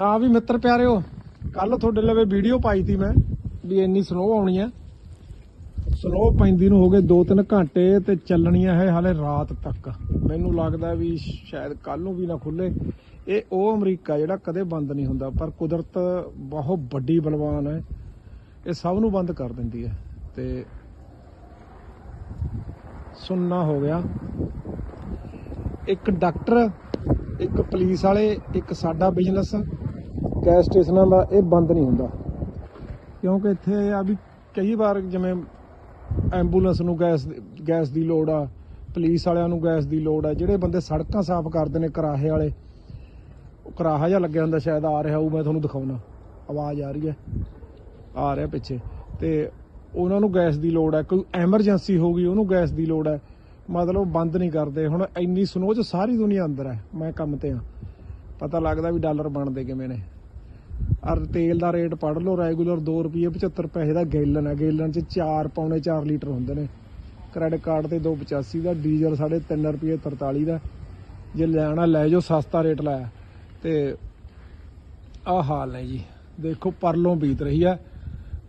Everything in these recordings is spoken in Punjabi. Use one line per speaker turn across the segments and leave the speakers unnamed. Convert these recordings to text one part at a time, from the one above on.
ਹਾਂ ਵੀ ਮਿੱਤਰ ਪਿਆਰਿਓ ਕੱਲ ਤੁਹਾਡੇ ਲਵੇ ਵੀਡੀਓ ਪਾਈ ਤੀ ਮੈਂ ਵੀ ਇੰਨੀ ਸਨੋ ਆਉਣੀ ਆ। ਸਨੋ ਪੈਂਦੀ ਨੂੰ ਹੋ ਗਏ 2-3 ਘੰਟੇ ਤੇ ਚੱਲਣੀ ਹੈ ਹਾਲੇ ਰਾਤ ਤੱਕ। ਮੈਨੂੰ ਲੱਗਦਾ ਵੀ ਸ਼ਾਇਦ ਕੱਲ ਨੂੰ ਵੀ ਨਾ ਖੁੱਲੇ। ਇਹ ਉਹ ਅਮਰੀਕਾ ਜਿਹੜਾ ਕਦੇ ਬੰਦ ਨਹੀਂ ਹੁੰਦਾ, ਪਰ ਕੁਦਰਤ ਬਹੁਤ ਵੱਡੀ ਬਲਵਾਨ ਹੈ। ਇਹ ਸਭ ਨੂੰ ਬੰਦ ਕਰ ਦਿੰਦੀ ਹੈ। ਤੇ ਸੁੰਨਾ ਹੋ ਗਿਆ। ਇੱਕ ਡਾਕਟਰ, ਇੱਕ ਪੁਲਿਸ ਵਾਲੇ, ਇੱਕ ਸਾਡਾ ਬਿਜ਼ਨਸ ਗੈਸ ਸਟੇਸ਼ਨਾਂ ਦਾ ਇਹ ਬੰਦ ਨਹੀਂ ਹੁੰਦਾ। ਕਿਉਂਕਿ ਇੱਥੇ ਆ ਵੀ ਕਈ ਵਾਰ ਜਿਵੇਂ ਐਂਬੂਲੈਂਸ ਨੂੰ ਗੈਸ ਗੈਸ ਦੀ ਲੋੜ ਆ, ਪੁਲਿਸ ਵਾਲਿਆਂ ਨੂੰ ਗੈਸ ਦੀ ਲੋੜ ਆ, ਜਿਹੜੇ ਬੰਦੇ ਸੜਕਾਂ ਸਾਫ਼ ਕਰਦੇ ਨੇ ਕਰਾਹੇ ਵਾਲੇ, ਉਹ ਕਰਾਹਾ ਜਿਹਾ ਲੱਗਿਆ ਹੁੰਦਾ ਸ਼ਾਇਦ ਆ ਰਿਹਾ ਉਹ ਮੈਂ ਤੁਹਾਨੂੰ ਦਿਖਾਉਣਾ ਆਵਾਜ਼ ਆ ਰਹੀ ਹੈ। ਆ ਰਿਹਾ ਪਿੱਛੇ। ਤੇ ਉਹਨਾਂ ਨੂੰ ਗੈਸ ਦੀ ਲੋੜ ਹੈ ਕੋਈ ਐਮਰਜੈਂਸੀ ਹੋ ਗਈ, ਉਹਨੂੰ ਗੈਸ ਦੀ ਲੋੜ ਹੈ ਮਤਲਬ ਬੰਦ ਨਹੀਂ ਕਰਦੇ। ਹੁਣ ਇੰਨੀ ਸਨੋਚ ਸਾਰੀ ਦੁਨੀਆ ਅੰਦਰ ਹੈ, ਮੈਂ ਕੰਮ ਤੇ ਆ। ਪਤਾ ਲੱਗਦਾ ਵੀ ਡਾਲਰ ਬਣਦੇ ਕਿਵੇਂ ਨੇ। ਅਰ ਤੇਲ ਦਾ ਰੇਟ ਪੜ ਲਓ ਰੈਗੂਲਰ 2 ਰੁਪਏ 75 ਪੈਸੇ ਦਾ ਗੈਲਨ ਹੈ। ਗੈਲਨ ਚ 4 ਪੌਣੇ 4 ਲੀਟਰ ਹੁੰਦੇ ਨੇ। ਕ੍ਰੈਡਿਟ ਕਾਰਡ ਤੇ 285 ਦਾ ਡੀਜ਼ਲ 3.5 ਰੁਪਏ 43 ਦਾ। ਜੇ ਲੈਣਾ, ਲੈ ਜਾਓ, ਸਸਤਾ ਰੇਟ ਲਾਇਆ। ਤੇ ਆਹ ਹਾਲ ਹੈ ਜੀ। ਦੇਖੋ, ਪਰਲੋਂ ਬੀਤ ਰਹੀ ਹੈ।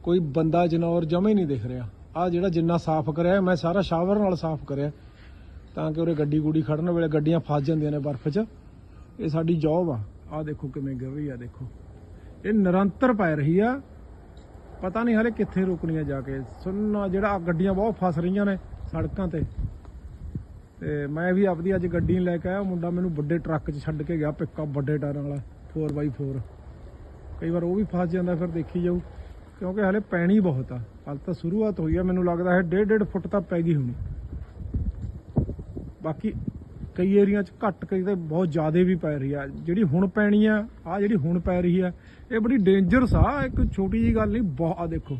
ਕੋਈ ਬੰਦਾ ਜਨੌਰ ਜਮੇ ਨਹੀਂ ਦਿਖ ਰਿਹਾ। ਆ ਜਿਹੜਾ ਜਿੰਨਾ ਸਾਫ਼ ਕਰਿਆ, ਮੈਂ ਸਾਰਾ ਸ਼ਾਵਰ ਨਾਲ ਸਾਫ਼ ਕਰਿਆ। ਤਾਂ ਕਿ ਉਰੇ ਗੱਡੀ ਗੂੜੀ ਖੜਨ ਵੇਲੇ ਗੱਡੀਆਂ ਫਸ ਜਾਂਦੀਆਂ ਨੇ ਬਰਫ਼ 'ਚ। ਇਹ ਸਾਡੀ ਜੌਬ ਆ। ਆ ਦੇਖੋ ਕਿਵੇਂ ਗਿਰ ਰਹੀ ਆ, ਦੇਖੋ। ਇਹ ਨਿਰੰਤਰ ਪੈ ਰਹੀ ਆ। ਪਤਾ ਨਹੀਂ ਹਲੇ ਕਿੱਥੇ ਰੁਕਣੀਆਂ ਜਾ ਕੇ। ਸੁਣਨਾ ਜਿਹੜਾ ਗੱਡੀਆਂ ਬਹੁਤ ਫਸ ਰਹੀਆਂ ਨੇ ਸੜਕਾਂ ਤੇ। ਤੇ ਮੈਂ ਵੀ ਆਪਦੀ ਅੱਜ ਗੱਡੀ ਲੈ ਕੇ ਆਇਆ ਮੁੰਡਾ ਮੈਨੂੰ ਵੱਡੇ ਟਰੱਕ 'ਚ ਛੱਡ ਕੇ ਗਿਆ, ਪਿਕਅਪ ਵੱਡੇ ਟਾਇਰਾਂ ਵਾਲਾ 4x4 ਕਈ ਵਾਰ ਉਹ ਵੀ ਫਸ ਜਾਂਦਾ, ਫਿਰ ਦੇਖੀ ਜਾਊ। ਕਿਉਂਕਿ ਹਲੇ ਪੈਣੀ ਬਹੁਤ ਆ। ਹਾਲ ਤਾਂ ਸ਼ੁਰੂਆਤ ਹੋਈ ਆ, ਮੈਨੂੰ ਲੱਗਦਾ ਹੈ 1.5 ਫੁੱਟ ਤਾਂ ਪੈ ਗਈ ਹੋਣੀ। ਬਾਕੀ ਕਈ ਏਰੀਆ 'ਚ ਘੱਟ, ਕਈ ਤੇ ਬਹੁਤ ਜ਼ਿਆਦਾ ਵੀ ਪੈ ਰਹੀ ਆ। ਜਿਹੜੀ ਹੁਣ ਪੈਣੀ ਆ ਆ ਜਿਹੜੀ ਹੁਣ ਪੈ ਰਹੀ ਆ, ਇਹ ਬੜੀ ਡੇਂਜਰਸ ਆ, ਇੱਕ ਛੋਟੀ ਜੀ ਗੱਲ ਨਹੀਂ ਬਹੁਤ ਆ ਦੇਖੋ।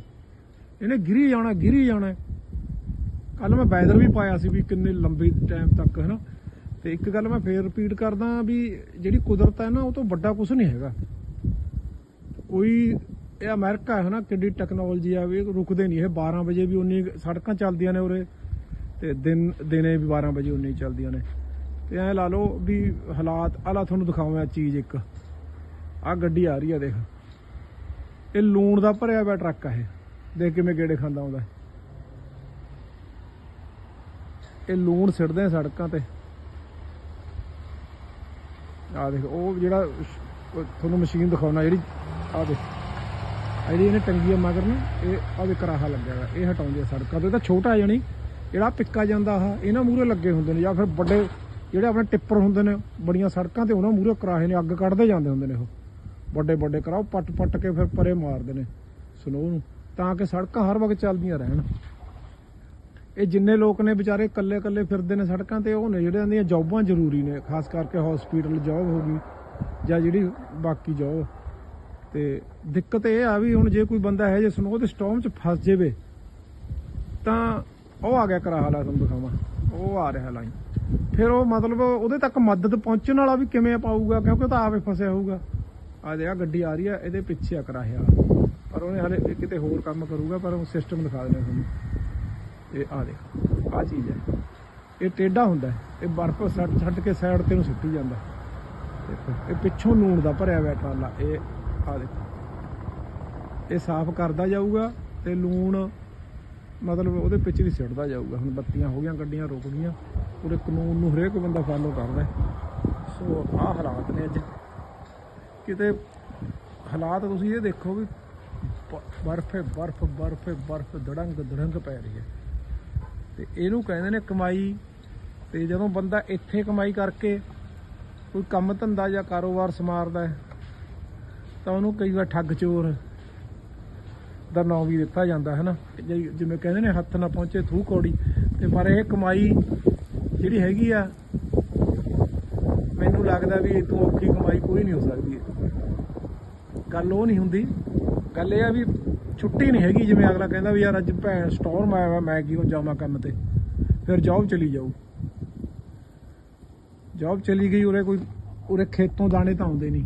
ਇਹਨੇ ਗਿਰੀ ਜਾਣਾ ਗਿਰੀ ਜਾਣਾ। ਕੱਲ ਮੈਂ ਵੈਦਰ ਵੀ ਪਾਇਆ ਸੀ ਵੀ ਕਿੰਨੇ ਲੰਬੇ ਟਾਈਮ ਤੱਕ ਹੈ ਨਾ ਤੇ ਇੱਕ ਗੱਲ ਮੈਂ ਫੇਰ ਰਿਪੀਟ ਕਰਦਾ ਵੀ ਜਿਹੜੀ ਕੁਦਰਤ ਹੈ ਨਾ, ਉਹ ਤੋਂ ਵੱਡਾ ਕੁਝ ਨਹੀਂ ਹੈਗਾ। ਕੋਈ, ਇਹ ਅਮਰੀਕਾ ਹੈ ਨਾ, ਕਿੱਡੀ ਟੈਕਨੋਲੋਜੀ ਆ, ਵੀ ਰੁਕਦੇ ਨਹੀਂ। ਇਹ 12 ਵਜੇ ਵੀ ਉਨੀ ਸੜਕਾਂ ਚੱਲਦੀਆਂ ਨੇ ਉਰੇ, ਤੇ ਦਿਨ, ਦਿਨੇ ਵੀ 12 ਵਜੇ ਉਨੀ ਚੱਲਦੀਆਂ ਨੇ। ਤੇ ਐ ਲਾ ਲਓ ਵੀ ਹਾਲਾਤ ਆਲਾ ਤੁਹਾਨੂੰ ਦਿਖਾਵਾਂ ਚੀਜ਼ ਇੱਕ। ਆ ਗੱਡੀ ਆ ਰਹੀ ਆ ਦੇਖ। ਇਹ ਲੂਣ ਦਾ ਭਰਿਆ ਹੋਇਆ ਟਰੱਕ ਆ ਇਹ। ਦੇਖ ਕਿਵੇਂ ਗੇੜੇ ਖਾਂਦਾ ਆਉਂਦਾ ਇਹ ਲੂਣ ਸਿੱਟਦੇ ਸੜਕਾਂ ਤੇ। ਆ ਦੇਖ, ਉਹ ਜਿਹੜਾ ਤੁਹਾਨੂੰ ਮਸ਼ੀਨ ਦਿਖਾਉਣਾ, ਜਿਹੜੀ ਆ ਦੇਖ। ਜਿਹੜੀ ਇਹਨੇ ਟੰਗੀ ਆ ਮਗਰ ਨੂੰ, ਇਹ ਆਹ ਦੇ ਕਰਾਹਾ ਲੱਗਿਆ ਹੋਇਆ, ਇਹ ਹਟਾਉਂਦੇ ਆ ਸੜਕਾਂ ਤੇ। ਇਹ ਤਾਂ ਛੋਟਾ ਆ ਜਾਣੀ ਜਿਹੜਾ ਪਿੱਕਾ ਜਾਂਦਾ ਆ ਇਹਨਾਂ ਮੂਹਰੇ ਲੱਗੇ ਹੁੰਦੇ ਨੇ ਜਾਂ ਫਿਰ ਵੱਡੇ ਜਿਹੜੇ ਆਪਣੇ ਟਿੱਪਰ ਹੁੰਦੇ ਨੇ ਬੜੀਆਂ ਸੜਕਾਂ ਤੇ ਉਹਨਾਂ ਮੂਹਰੇ ਕਰਾਹੇ ਨੇ, ਅੱਗ ਕੱਢਦੇ ਜਾਂਦੇ ਹੁੰਦੇ ਨੇ ਉਹ। ਵੱਡੇ ਵੱਡੇ ਕਰਾਓ ਪੱਟ ਪੱਟ ਕੇ ਫਿਰ ਪਰੇ ਮਾਰਦੇ ਨੇ ਸਨੋ ਨੂੰ, ਤਾਂ ਕਿ ਸੜਕਾਂ ਹਰ ਵਕਤ ਚੱਲਦੀਆਂ ਰਹਿਣ। ਇਹ ਜਿੰਨੇ ਲੋਕ ਨੇ ਵਿਚਾਰੇ ਇਕੱਲੇ ਇਕੱਲੇ ਫਿਰਦੇ ਨੇ ਸੜਕਾਂ ਤੇ, ਉਹ ਨੇ ਜਿਹੜਿਆਂ ਦੀਆਂ ਜੌਬਾਂ ਜ਼ਰੂਰੀ ਨੇ, ਖਾਸ ਕਰਕੇ ਹਸਪੀਟਲ ਜੌਬ ਹੋ ਗਈ ਜਾਂ ਜਿਹੜੀ ਬਾਕੀ ਜੌਬ ਤੇ ਦਿੱਕਤ ਇਹ ਆ ਵੀ ਹੁਣ ਜੇ ਕੋਈ ਬੰਦਾ ਹੈ ਜੇ ਸਨੋ ਦੇ ਸਟਾਰਮ 'ਚ ਫਸ ਜਾਵੇ, ਤਾਂ ਉਹ ਆ ਗਿਆ ਕਰਾਹਾ ਲਾ ਤੁਹਾਨੂੰ ਦਿਖਾਵਾਂ। ਉਹ ਆ ਰਿਹਾ ਲਾਈਨ ਫਿਰ ਉਹ ਮਤਲਬ ਉਹਦੇ ਤੱਕ ਮਦਦ ਪਹੁੰਚਣ ਵਾਲਾ ਵੀ ਕਿਵੇਂ ਪਾਊਗਾ? ਕਿਉਂਕਿ ਉਹ ਤਾਂ ਆਪੇ ਫਸਿਆ ਹੋਊਗਾ। ਆ ਦੇ ਆ ਗੱਡੀ ਆ ਰਹੀ ਆ, ਇਹਦੇ ਪਿੱਛੇ ਆ ਕਰਾਹੇ ਪਰ ਉਹਨੇ ਹਲੇ ਇਹ ਕਿਤੇ ਹੋਰ ਕੰਮ ਕਰੂਗਾ, ਪਰ ਉਹ ਸਿਸਟਮ ਦਿਖਾ ਦੇਣਾ ਤੁਹਾਨੂੰ। ਇਹ ਆ ਦੇਖ, ਆ ਚੀਜ਼ ਹੈ ਇਹ ਟੇਢਾ ਹੁੰਦਾ ਇਹ ਬਰਫ਼ ਛੱਡ ਛੱਡ ਕੇ ਸਾਈਡ ਤੇ ਨੂੰ ਸਿੱਟੀ ਜਾਂਦਾ। ਇਹ ਪਿੱਛੋਂ ਲੂਣ ਦਾ ਭਰਿਆ ਹੋਇਆ ਟਰਾਲਾ, ਇਹ ਆ ਦੇਖੋ। ਇਹ ਸਾਫ਼ ਕਰਦਾ ਜਾਊਗਾ ਤੇ ਲੂਣ ਮਤਲਬ ਉਹਦੇ ਪਿੱਛੇ ਵੀ ਸਿੱਟਦਾ ਜਾਊਗਾ। ਹੁਣ ਬੱਤੀਆਂ ਹੋ ਗਈਆਂ, ਗੱਡੀਆਂ ਰੁਕ ਗਈਆਂ। ਪੂਰੇ ਕਾਨੂੰਨ ਨੂੰ ਹਰੇਕ ਬੰਦਾ ਫਾਲੋ ਕਰਦਾ ਸੋ ਆਹ ਹਾਲਾਤ ਨੇ ਅੱਜ। ਕਿਤੇ ਹਾਲਾਤ ਤੁਸੀਂ ਇਹ ਦੇਖੋ ਵੀ ਬਰਫ਼ ਬਰਫ਼ ਬਰਫ਼ ਬਰਫ਼, ਦੜੰਗ ਦੜੰਗ ਪੈ ਰਹੀ ਹੈ। ਤੇ ਇਹਨੂੰ ਕਹਿੰਦੇ ਨੇ ਕਮਾਈ। ਤੇ ਜਦੋਂ ਬੰਦਾ ਇੱਥੇ ਕਮਾਈ ਕਰਕੇ ਕੋਈ ਕੰਮ ਧੰਦਾ ਜਾਂ ਕਾਰੋਬਾਰ ਸਮਾਰਦਾ ਤਾਂ ਉਹਨੂੰ ਕਈ ਵਾਰ ਠੱਗ ਚੋਰ ਦਾ ਨਾਂ ਵੀ ਦਿੱਤਾ ਜਾਂਦਾ ਹੈ ਨਾ ਜਿ- ਜਿਵੇਂ ਕਹਿੰਦੇ ਨੇ ਹੱਥ ਨਾ ਪਹੁੰਚੇ ਥੂ ਕੌੜੀ ਤੇ ਪਰ ਇਹ ਕਮਾਈ ਜਿਹੜੀ ਹੈਗੀ ਆ, ਮੈਨੂੰ ਲੱਗਦਾ ਵੀ ਇਹ ਤੋਂ ਔਖੀ ਕਮਾਈ ਕੋਈ ਨਹੀਂ ਹੋ ਸਕਦੀ। ਗੱਲ ਉਹ ਨਹੀਂ ਹੁੰਦੀ। ਗੱਲ ਇਹ ਆ ਵੀ ਛੁੱਟੀ ਨਹੀਂ ਹੈਗੀ, ਜਿਵੇਂ ਅਗਲਾ ਕਹਿੰਦਾ ਵੀ ਯਾਰ ਅੱਜ ਭੈਣ ਸਟੋਰ ਆਇਆ ਵਾ, ਮੈਂ ਕਿਉਂ ਜਾਵਾਂ ਕੰਮ ਤੇ? ਫਿਰ ਜੌਬ ਚਲੀ ਜਾਊ। ਜੌਬ ਚਲੀ ਗਈ, ਉਰੇ ਕੋਈ, ਉਰੇ ਖੇਤੋਂ ਦਾਣੇ ਤਾਂ ਆਉਂਦੇ ਨਹੀਂ।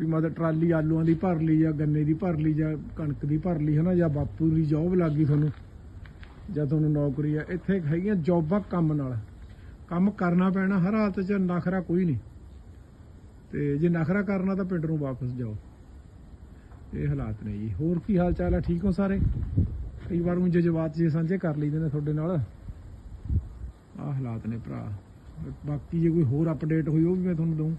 ਵੀ ਮਤਲਬ ਟਰਾਲੀ ਆਲੂਆਂ ਦੀ ਭਰ ਲਈ ਜਾਂ ਗੰਨੇ ਦੀ ਭਰ ਲਈ ਜਾਂ ਕਣਕ ਦੀ ਭਰ ਲਈ, ਹਨਾ, ਜਾਂ ਬਾਪੂ ਦੀ ਜੌਬ ਲੱਗ ਗਈ ਤੁਹਾਨੂੰ। ਜਾਂ ਤੁਹਾਨੂੰ ਨੌਕਰੀ ਆ, ਇੱਥੇ ਹੈਗੀਆਂ ਜੌਬਾਂ ਕੰਮ ਨਾਲ। ਕੰਮ ਕਰਨਾ ਪੈਣਾ, ਹਰ ਹਾਲਤ 'ਚ ਨਖਰਾ ਕੋਈ ਨਹੀਂ। ਤੇ ਜੇ ਨਖਰਾ ਕਰਨਾ ਤਾਂ ਪਿੰਡ ਨੂੰ ਵਾਪਸ ਜਾਓ। ਇਹ ਹਾਲਾਤ ਨੇ ਜੀ। ਹੋਰ ਕੀ ਹਾਲ ਚਾਲ ਆ? ਠੀਕ ਹੋ ਸਾਰੇ? ਕਈ ਵਾਰ ਮੈਂ ਜਜ਼ਬਾਤ ਜੇ ਸਾਂਝੇ ਕਰ ਲਈਦੇ ਨੇ ਤੁਹਾਡੇ ਨਾਲ। ਆਹ ਹਾਲਾਤ ਨੇ ਭਰਾ। ਬਾਕੀ ਜੇ ਕੋਈ ਹੋਰ ਅਪਡੇਟ ਹੋਈ, ਉਹ ਵੀ ਮੈਂ ਤੁਹਾਨੂੰ ਦਊਂ।